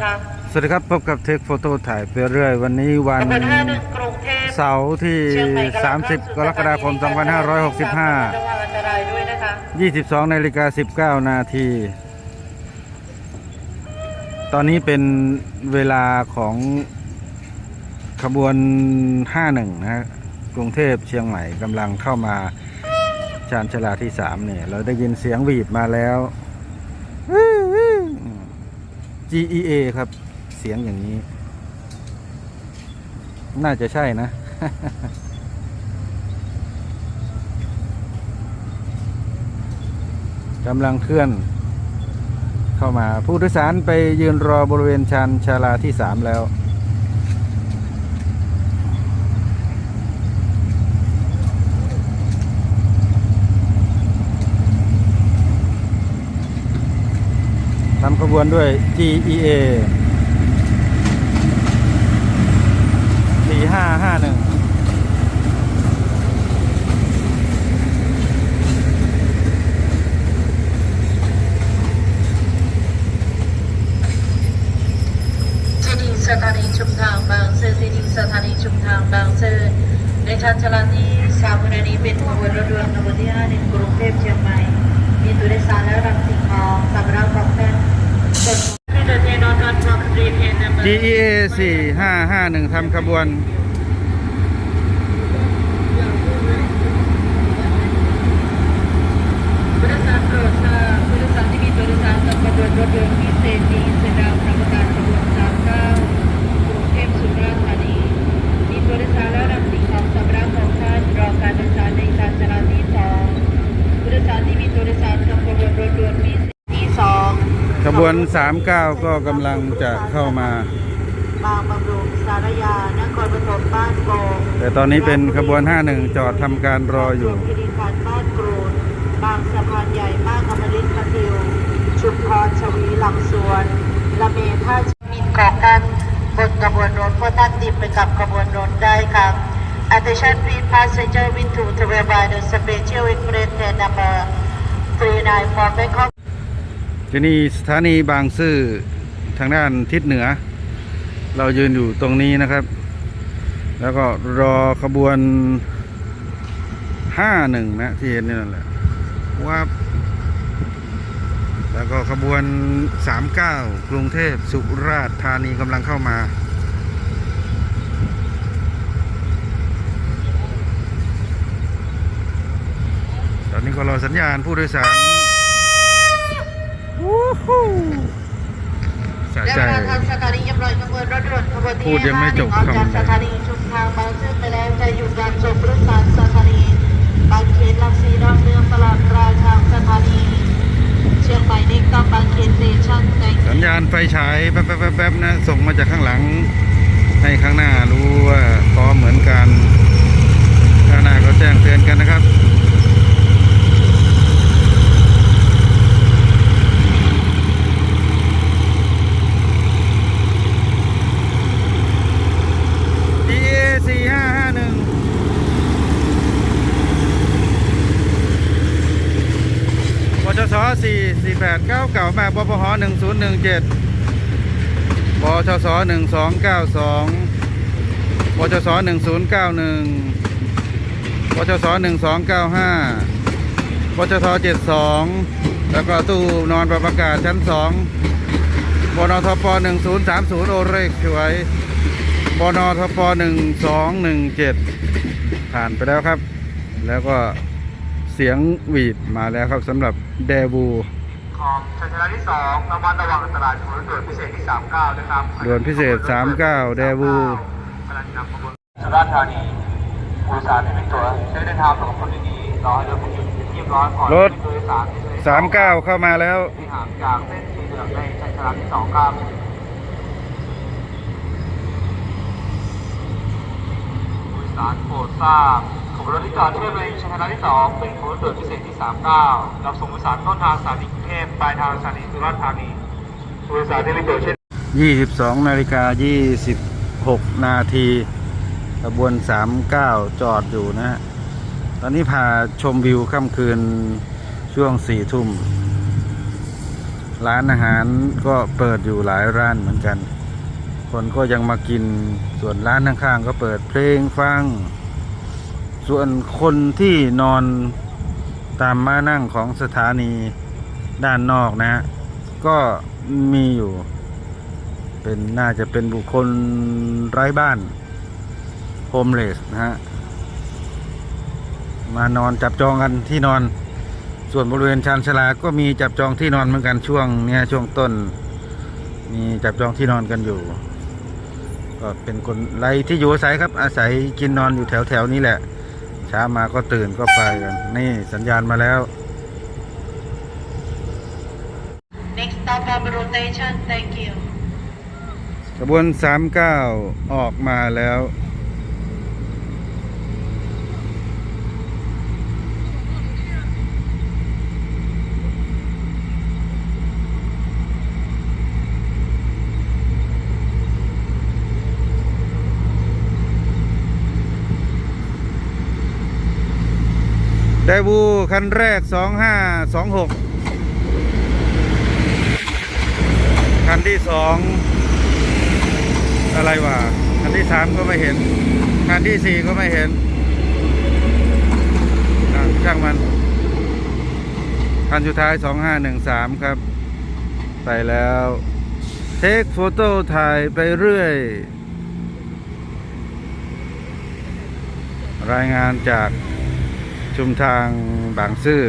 นะคะสวัสดีครับพบกับเทคโฟโต้ถ่ายไปเรื่อย วันนี้วัขนบวนห้าหนึ่งกรุงเทพเสาร์ที่เชียงใหม่กำลังเข้าสู่30 กรกฎาคมสถนีระวังอัน2565ตรายด้วยนะคะ22นาฬิกา19 นาที ตอนนี้เป็นเวลาของขบวน 51 นะฮะกรุงเทพเชียงใหม่กำลังเข้ามาชานชาลาที่ 3 เนี่ย เราได้ยินเสียงหวีดมาแล้ว GEA ครับ เสียงอย่างนี้ น่าจะใช่นะ กำลังเคลื่อน เข้ามาผู้โดยสารไปยืนรอบริเวณชานชาลาที่สามแล้ว ทำขบวนด้วย GEA 4551ที่ดีสถานีชุมทางบางซื่อที่ดีสถานีชุมทางบางซื่อในชานชลาที่สามวันนี้เป็นขบวนรถด่วนขบวนที่ห้าหนึ่งกรุงเทพ โดยสารกับขบวนรถด่วนพิเศษดีเสดาวประการขบวน39กรุงเทพสุราษฎร์ธานีมีตัวโดยสารและรับสิ่งของสำหรับของท่านรอการโดยสารในชานชาลาที่สองผู้โดยสารที่มีตัวโดยสารกับขบวนรถด่วนพิเศษที่สองขบวน 39 ก็กำลังจะเข้ามา บางบำรุงสารยานครปฐมบ้านโป่งแต่ตอนนี้เป็นขบวน 51 จอดทำการรออยู่ คิริขันธ์บ้านกรูดบางสะพานใหญ่บ้านอมรินทร์พัทิวชุมพรชวีลำสวนละเมท่ามินของท่านบนขบวนรถเพื่อท่านติดไปกับขบวนรถได้ครับ Attention please passenger with to travel by the special express train number 39 for Bangkok ที่นี่สถานีบางซื่อทางด้านทิศเหนือ เรายืนอยู่ตรงนี้นะครับ แล้วก็รอขบวน51นะที่เห็นนี่นั่นแหละว่าแล้วก็ขบวน 39 กรุงเทพสุราษฎร์ธานีกำลังเข้ามา ตอนนี้ก็รอสัญญาณผู้โดยสารวู้ฮู้ ใจเวลาทางสถานียำลอยขบวนรถด่วนขบวนที่พูดยังไม่จบออกคำจากเลยสถานีชุมทางบางซื่อไปแล้วจะอยู่การชมรถสารสถานีบางเขนลังสีดอนเมืองตลาดรายทางสถานีเชียงใหม่เน็กต้องบางเขนสเตชันแต่งสัญญาณไฟฉายแป๊บๆแป๊บๆนะ ส่งมาจากข้างหลัง ให้ข้างหน้ารู้ว่าพร้อมเหมือนกันข้างหน้าก็แจ้งเตือนกันนะครับ DA สี่ห้าห้าหนึ่ง ป ชสสี่สี่แปดเก้าเก่าแมาปปหหนึ่งศูนย์หนึ่งเจ็ดปชสหนึ่งสองเก้าสองปชสหนึ่งศูนย์เก้าหนึ่งปชสหนึ่งสองเก้าห้าปชทเจ็ดสองแล้วก็ตู้นอนปรับอากาศชั้นสองบนทปหนึ่งศูนย์สามศูนย์โอเรกช่วยบนทปหนึ่งสองหนึ่งเจ็ดผ่านไปแล้วครับ แล้วก็ เสียงหวีดมาแล้วครับสำหรับเดวูของชันชนะที่2ระมัดระวังอันตรายของรถด่วนพิเศษที่ 39 นะครับด่วนพิเศษ 39 เดวูกำลังนำขบวนสุราษฎร์ธานีผู้โดยสารที่เป็นตัวใช้เดินทางของคนดีๆรอให้รถเป็นจุดเป็นที่เรียบร้อยก่อนรถผู้โดยสารที่ใช้39 เข้ามาแล้วที่ห่างจากเส้นสีเหลืองในชันชนะที่2ครับผู้โดยสารโปรดทราบข บวนรถที่จอดเทียบในชันชนะที่2เป็นขบวนรถด่วนพิเศษที่ 39รับส่งผู้สารต้นทางสถานีกรุงเทพปลายทางสถานีสุราษฎร์ธานีผู้โดยสารที่เป็นตัวเช่น22นาฬิกา26 นาทีขบวน 39 จอดอยู่นะฮะ ตอนนี้พาชมวิวค่ำคืนช่วง 4 ทุ่ม ร้านอาหารก็เปิดอยู่หลายร้านเหมือนกัน คนก็ยังมากินส่วนร้านข้างๆก็เปิดเพลงฟัง ส่วนคนที่นอนตามมานั่งของสถานีด้านนอกนะฮะก็มีอยู่ เป็นน่าจะเป็นบุคคลไร้บ้านโฮมเลสนะฮะมานอนจับจองกันที่นอน ส่วนบริเวณชานชาลาก็มีจับจองที่นอนเหมือนกันช่วงเนี้ยช่วงต้น มีจับจองที่นอนกันอยู่ ก็เป็นคนไรที่อยู่อาศัยครับอาศัยกินนอนอยู่แถวแถวนี้แหละ เช้ามาก็ตื่นก็ไปกัน นี่สัญญาณมาแล้ว next stop of rotation thank you ขบวน 39 ออกมาแล้ว ไดวูคันแรก 2526 คันที่สองอะไรวะ คันที่สามก็ไม่เห็น คันที่สี่ก็ไม่เห็นช่างมัน คันสุดท้ายสองห้าหนึ่งสามครับ ไปแล้ว เทคโฟโต้ถ่ายไปเรื่อย รายงานจาก ชุมทางบางซื่อ